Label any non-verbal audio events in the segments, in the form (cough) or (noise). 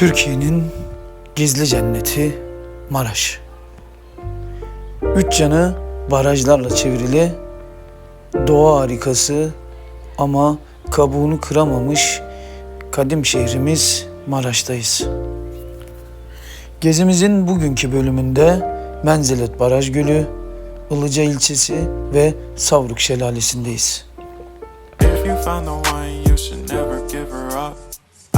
Türkiye'nin gizli cenneti Maraş. Üç yanı barajlarla çevrili doğa harikası ama kabuğunu kıramamış kadim şehrimiz Maraş'tayız. Gezimizin bugünkü bölümünde Menzelet Baraj Gölü, Ilıca ilçesi ve Savruk Şelalesi'ndeyiz. If you found the one, you should never give her up.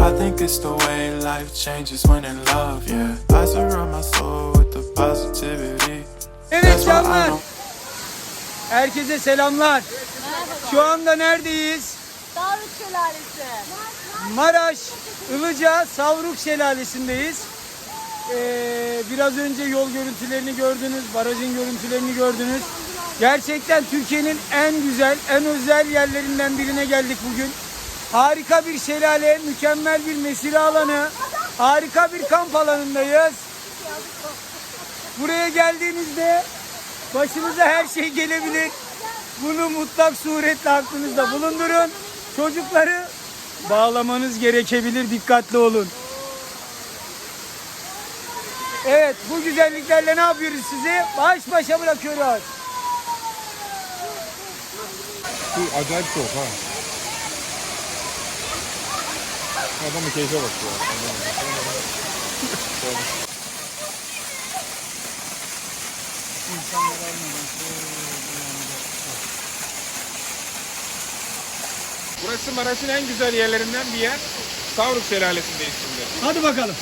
I think it's the way life changes when in love, yeah. I surround my soul with the positivity. Evet canlar. Herkese selamlar. Şu anda neredeyiz? Davut Şelalesi. Maraş, Ilıca, Savruk Şelalesi'ndeyiz. Ee, biraz önce yol görüntülerini gördünüz, barajın görüntülerini gördünüz. Gerçekten Türkiye'nin en güzel, en özel yerlerinden birine geldik bugün. Harika bir şelale, mükemmel bir mesire alanı, harika bir kamp alanındayız. Buraya geldiğinizde başınıza her şey gelebilir. Bunu mutlak suretle aklınızda bulundurun. Çocukları bağlamanız gerekebilir. Dikkatli olun. Evet bu güzelliklerle ne yapıyoruz sizi? Baş başa bırakıyoruz. Bu acayip soğuk ha. Adamın keyfe bak ya. Burası Maraş'ın en güzel yerlerinden bir yer. Savruk Şelalesi'ndeyiz şimdi. Hadi bakalım.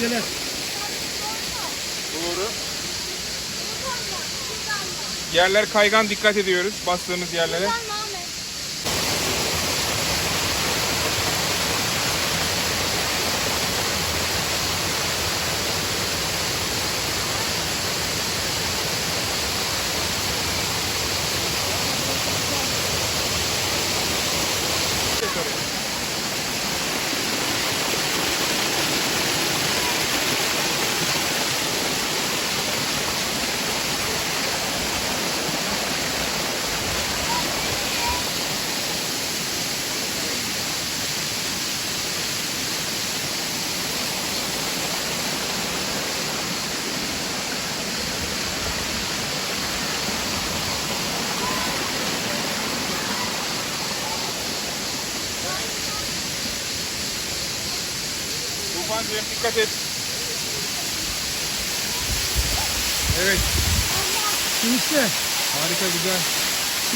Gel. Yerler kaygan dikkat ediyoruz bastığımız yerlere. Dikkat et. Evet. İşte Harika güzel.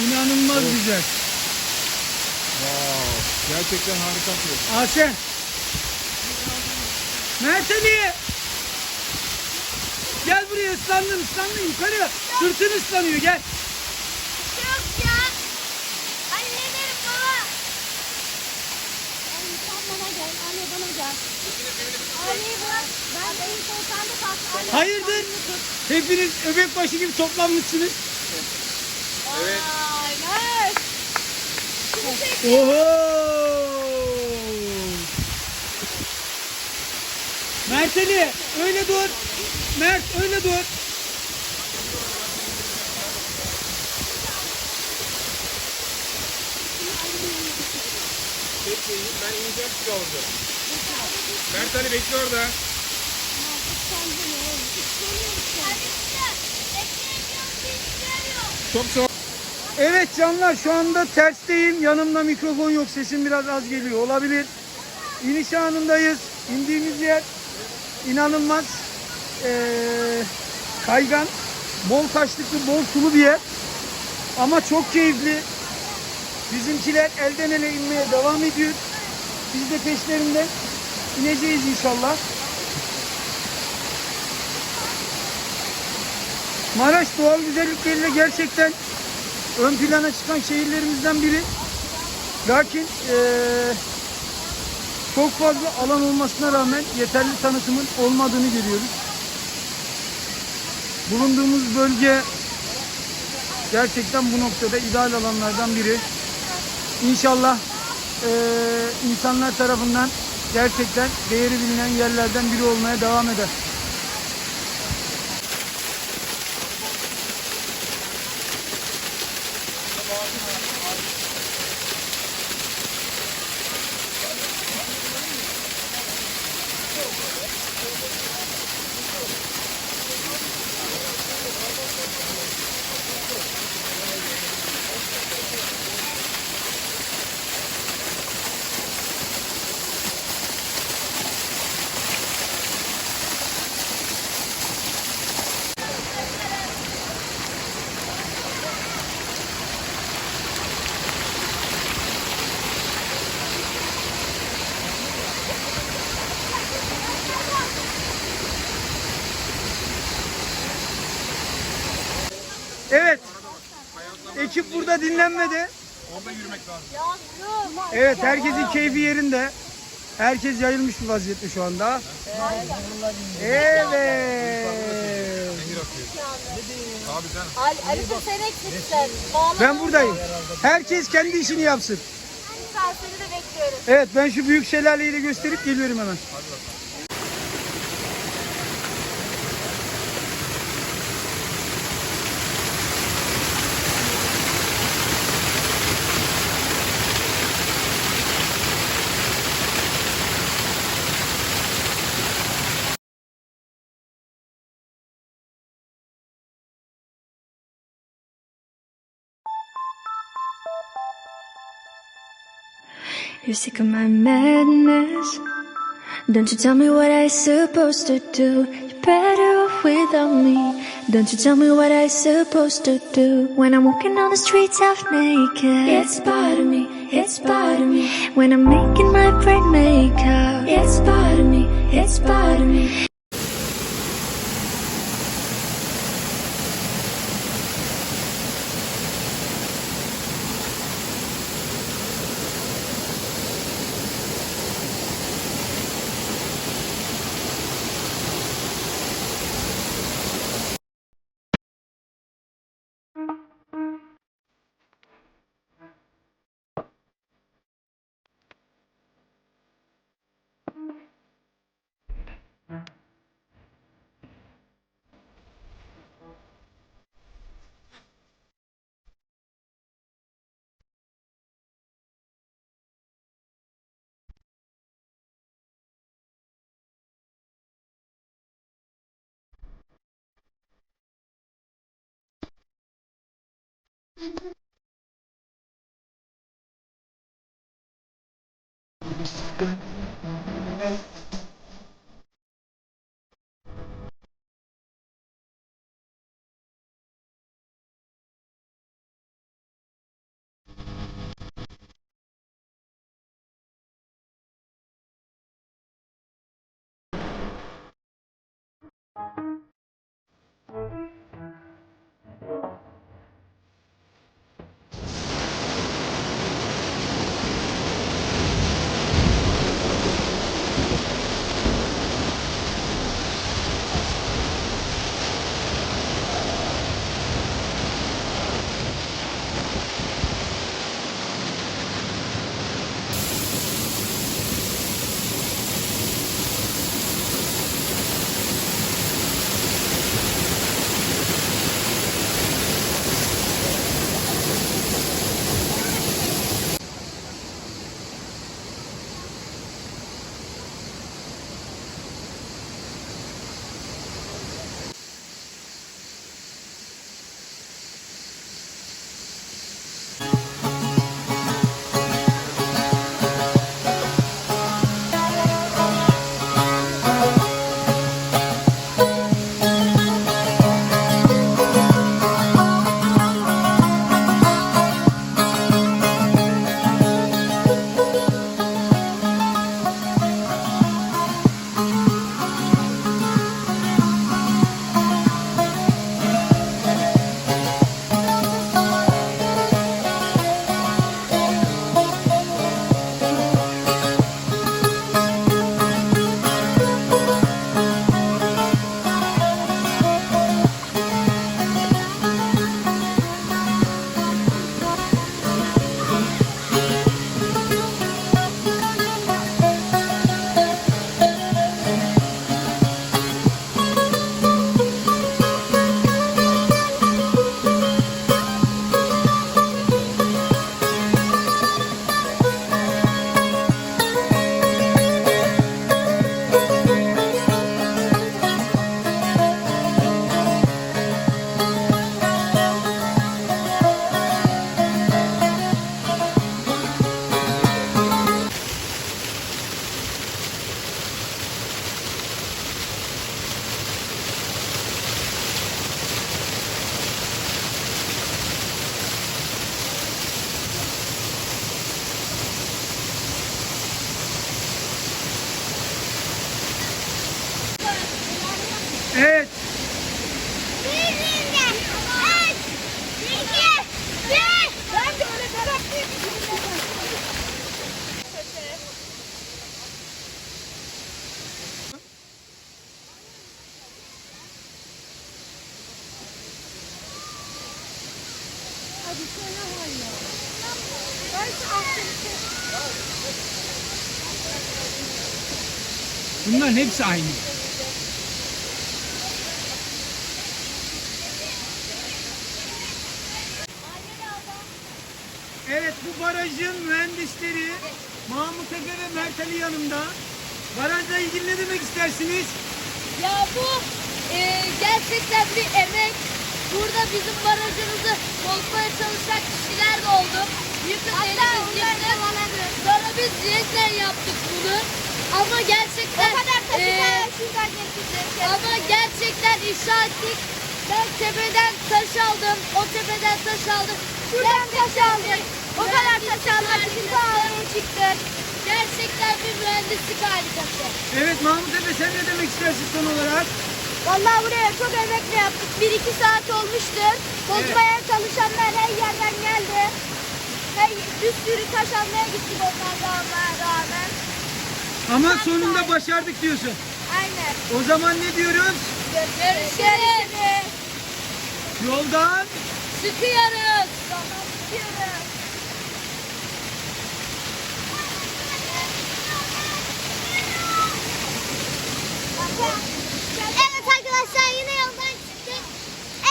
inanılmaz güzel. Wow. Gerçekten harika bir yer. Asen. Mert Ali. Gel buraya ıslandın ıslandın yukarı. Sırtın ıslanıyor gel. Yok ya. Hallederim baba. Ay sen bana gel. Anne bana gel. Anneyi bırak. Ben en son sende kalsın. Anne, Hayırdır? Hepiniz öbek başı gibi toplanmışsınız. Evet. Ay Mert. Şunu çek. Oho! Mert Ali öyle dur. Mert öyle dur. Bekleyin ben ineceğim sizi alacağım. Mert Ali bekle orada. Çok soğuk. Evet canlar şu anda tersteyim. Yanımda mikrofon yok. Sesim biraz az geliyor. Olabilir. İniş anındayız. İndiğimiz yer inanılmaz eee, kaygan, bol taşlıklı, bol sulu bir yer. Ama çok keyifli. Bizimkiler elden ele inmeye devam ediyor. Biz de peşlerinden ineceğiz inşallah. Maraş doğal güzellikleriyle gerçekten ön plana çıkan şehirlerimizden biri. Lakin eee, çok fazla alan olmasına rağmen yeterli tanıtımın olmadığını görüyoruz. Bulunduğumuz bölge gerçekten bu noktada ideal alanlardan biri. İnşallah eee, insanlar tarafından gerçekten değeri bilinen yerlerden biri olmaya devam eder. Evet. Burada dinlenmedi. Orada yürümek lazım. Evet herkesin keyfi yerinde. Herkes yayılmış bir vaziyette şu anda. Evet. Ali, Alife sen eksiksin. Ben buradayım. Herkes kendi işini yapsın. Lütfen seni de bekliyoruz. Evet ben şu büyük şelaleyi de gösterip geliyorum hemen. You're sick of my madness. Don't you tell me what I supposed to do. You're better off without me. Don't you tell me what I supposed to do. When I'm walking on the streets half naked. It's part of me. It's part of me. When I'm making my brain makeup. It's part of me. It's part of me. Thank you. Bir şey var ya. Bunların hepsi aynı. Evet bu barajın mühendisleri Mahmut Efe ve Mert Ali yanımda. Barajla ilgili ne demek istersiniz? Ya bu e, gerçekten bir emek. Burada bizim barajımızı bozmaya çalışan kişiler de oldu. Yıkıp girdi. Sonra biz yeniden yaptık bunu. Ama gerçekten o kadar e, ama gerçekten inşa ettik. Ben tepeden taş aldım. O tepeden taş aldım. Şuradan taş aldık. O kadar taş aldık. Biz ağabey çıktık. Gerçekten bir mühendislik harikası. Evet Mahmut Efe sen ne demek istersin son olarak? Vallahi buraya çok emekle yaptık. 1-2 saat olmuştur. Bozmaya çalışanlar her yerden geldi. Her, bir sürü taş almaya gittik onlardan rağmen. Ama sonunda başardık diyorsun. Aynen. O zaman ne diyoruz? Görüşürüz. Yoldan Sıkıyoruz. Sıkıyoruz. Evet arkadaşlar yine yoldan çıktık.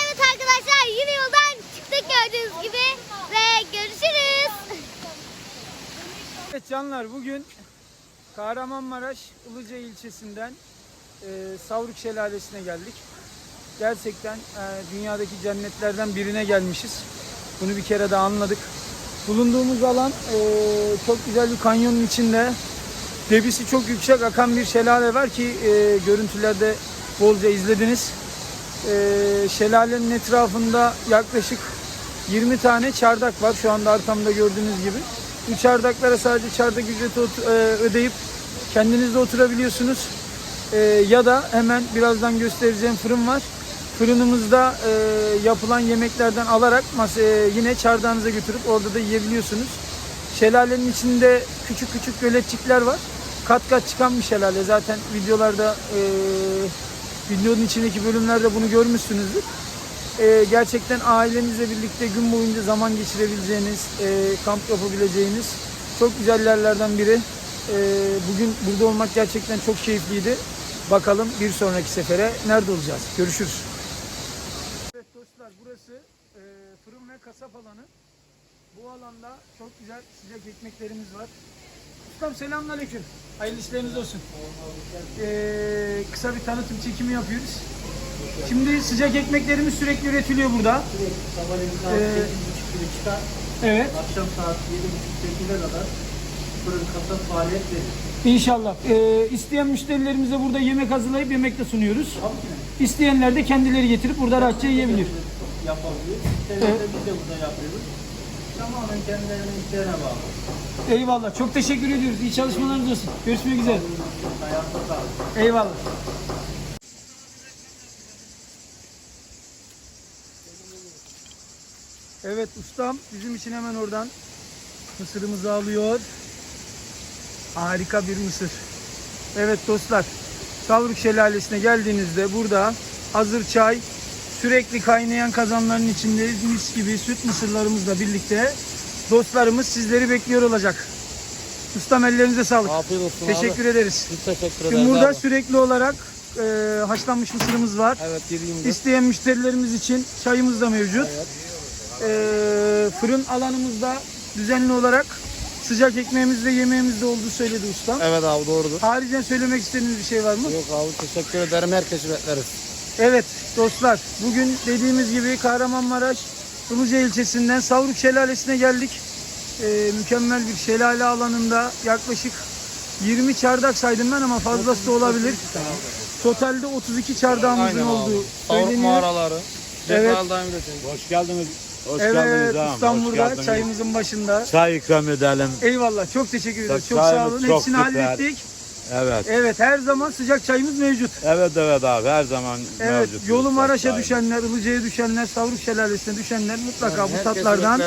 Evet arkadaşlar yine yoldan çıktık gördüğünüz gibi ve görüşürüz. Evet canlar bugün Kahramanmaraş Ilıca ilçesinden e, Savruk Şelalesi'ne geldik. Gerçekten e, dünyadaki cennetlerden birine gelmişiz. Bunu bir kere daha anladık. Bulunduğumuz alan e, çok güzel bir kanyonun içinde. Debisi çok yüksek akan bir şelale var ki e, görüntülerde bolca izlediniz. E, şelalenin etrafında yaklaşık 20 tane çardak var şu anda arkamda gördüğünüz gibi. Bu çardaklara sadece çardak ücreti e, ödeyip kendiniz de oturabiliyorsunuz. E, ya da hemen birazdan göstereceğim fırın var. Fırınımızda e, yapılan yemeklerden alarak masaya yine çardağınıza götürüp orada da yiyebiliyorsunuz. Şelalenin içinde küçük küçük göletçikler var. Kat kat çıkan bir şelale. Zaten videolarda e, videonun içindeki bölümlerde bunu görmüşsünüzdür. E, gerçekten ailenizle birlikte gün boyunca zaman geçirebileceğiniz, e, kamp yapabileceğiniz çok güzel yerlerden biri. E, bugün burada olmak gerçekten çok keyifliydi. Bakalım bir sonraki sefere nerede olacağız? Görüşürüz. Evet dostlar burası e, fırın ve kasap alanı. Bu alanda çok güzel sıcak ekmeklerimiz var. Ustam selamünaleyküm. Hayırlı işleriniz olsun. Ee, kısa bir tanıtım çekimi yapıyoruz. Şimdi sıcak ekmeklerimiz sürekli üretiliyor burada. Sabahleyin saat Ee, 8.30'da Evet. akşam saat 7.30-8'e kadar fırın kasap faaliyet verir. İnşallah. Ee, isteyen müşterilerimize burada yemek hazırlayıp yemek de sunuyoruz. İsteyenler de kendileri getirip burada rahatça yiyebilir. Müşteriler de biz de burada yapıyoruz. Tamamen kendilerinin isteğine bağlı. Eyvallah. Çok teşekkür ediyoruz. İyi çalışmalarınız olsun. Görüşmek üzere. Sağlık. Eyvallah. Evet ustam bizim için hemen oradan mısırımızı alıyor. Harika bir mısır. Evet dostlar Savruk Şelalesi'ne geldiğinizde burada hazır çay sürekli kaynayan kazanların içinde mis gibi süt mısırlarımızla birlikte dostlarımız sizleri bekliyor olacak. Ustam ellerinize sağlık. Afiyet olsun Teşekkür ederiz. Biz teşekkür Şimdi burada sürekli olarak e, haşlanmış mısırımız var. Evet 20 İsteyen müşterilerimiz için çayımız da mevcut. E, fırın alanımızda düzenli olarak sıcak ekmeğimiz ve yemeğimiz de olduğu söyledi ustam. Evet abi doğrudur. Haricen söylemek istediğiniz bir şey var mı? Yok abi teşekkür ederim. Herkesi bekleriz. Evet dostlar bugün dediğimiz gibi Kahramanmaraş Ilıca ilçesinden Savruk Şelalesi'ne geldik. Ee, mükemmel bir şelale alanında yaklaşık 20 çardak saydım ben ama fazlası da olabilir. Totalde 32 çardağımızın olduğu Savruk söyleniyor. mağaraları. Evet. Daim. Hoş geldiniz. Hoş Evet geldiniz ağam. hoş geldiniz. çayımızın başında. Çay ikram edelim. Eyvallah çok teşekkür ederiz. Çok sağ olun. çok Hepsini süper. hallettik. Evet. Evet her zaman sıcak çayımız mevcut. Evet evet abi her zaman Evet mevcut. yolu Maraş'a düşenler, Ilıca'ya düşenler, Savruk Şelalesi'ne düşenler mutlaka bu Herkesi tatlardan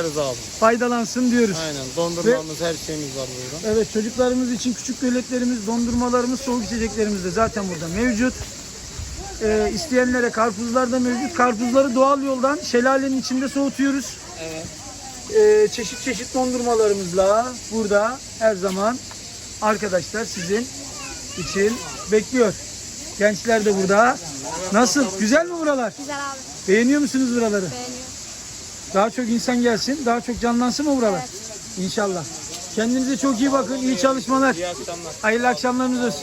faydalansın diyoruz. Aynen dondurmamız her şeyimiz var burada. Evet çocuklarımız için küçük göletlerimiz, dondurmalarımız, soğuk içeceklerimiz de zaten burada mevcut. Ee, isteyenlere karpuzlar da mevcut. Karpuzları doğal yoldan şelalenin içinde soğutuyoruz. Evet. e, çeşit çeşit dondurmalarımızla burada her zaman arkadaşlar sizin için bekliyor. Gençler de burada. Nasıl? Güzel mi buralar? Güzel abi. Beğeniyor musunuz buraları? Beğeniyorum. Daha çok insan gelsin, daha çok canlansın mı buralar? İnşallah. Kendinize çok iyi bakın, iyi çalışmalar. İyi akşamlar. Hayırlı akşamlarınız olsun.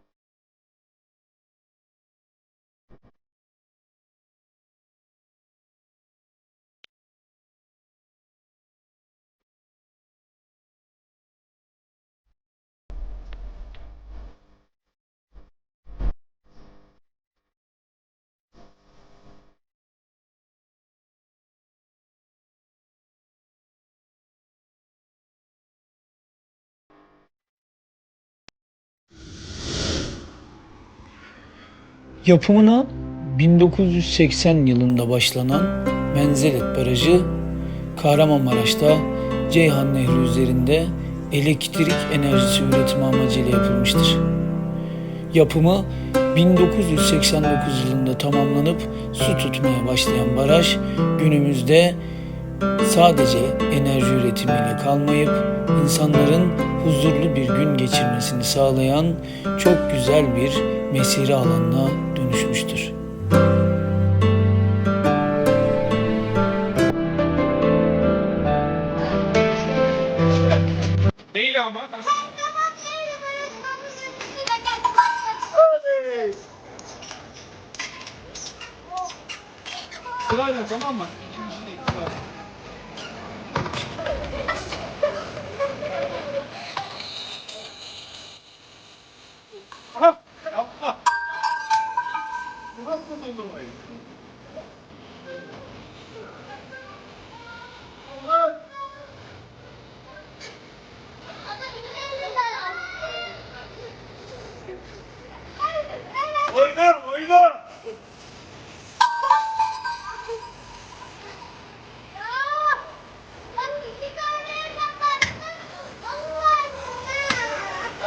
Yapımına 1980 yılında başlanan Menzelet Barajı Kahramanmaraş'ta Ceyhan Nehri üzerinde elektrik enerjisi üretimi amacıyla yapılmıştır. Yapımı 1989 yılında tamamlanıp su tutmaya başlayan baraj günümüzde sadece enerji üretimiyle kalmayıp insanların huzurlu bir gün geçirmesini sağlayan çok güzel bir mesire alanına dönüşmüştür. Değil ama. Sırayla tamam mı?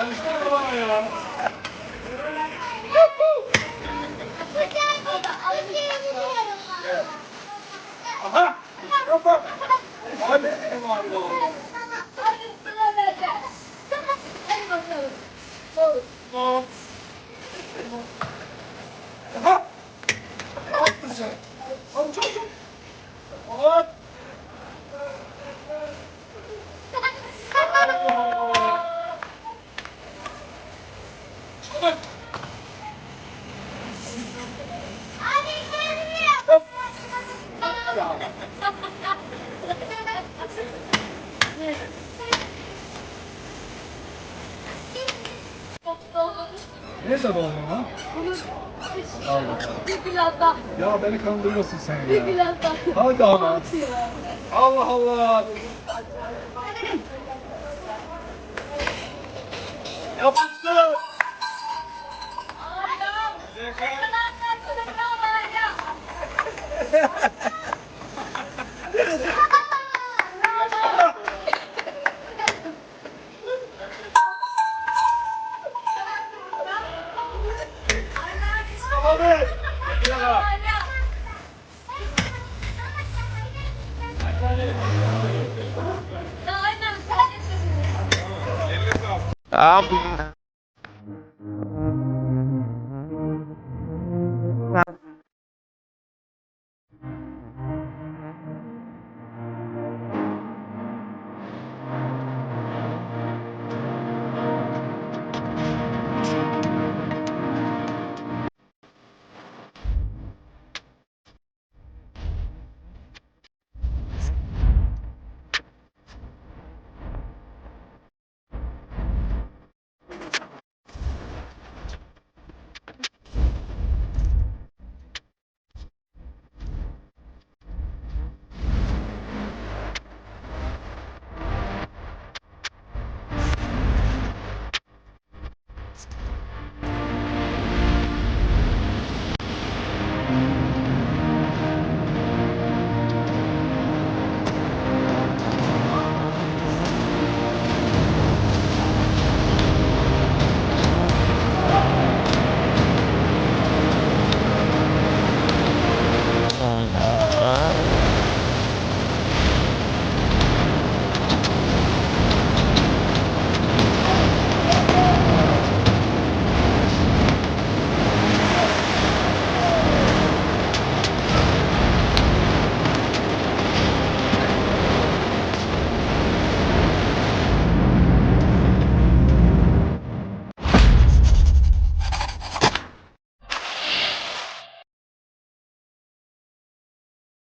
Alıştırma bana ya. Aha! Yapma! Hadi eyvallah. No. Aha! Ne zaman lan? Bir biraz daha. Ya beni kandırıyorsun sen Bir ya. biraz daha. Hadi ama. Allah Allah. Yapıştır. Abi. (laughs)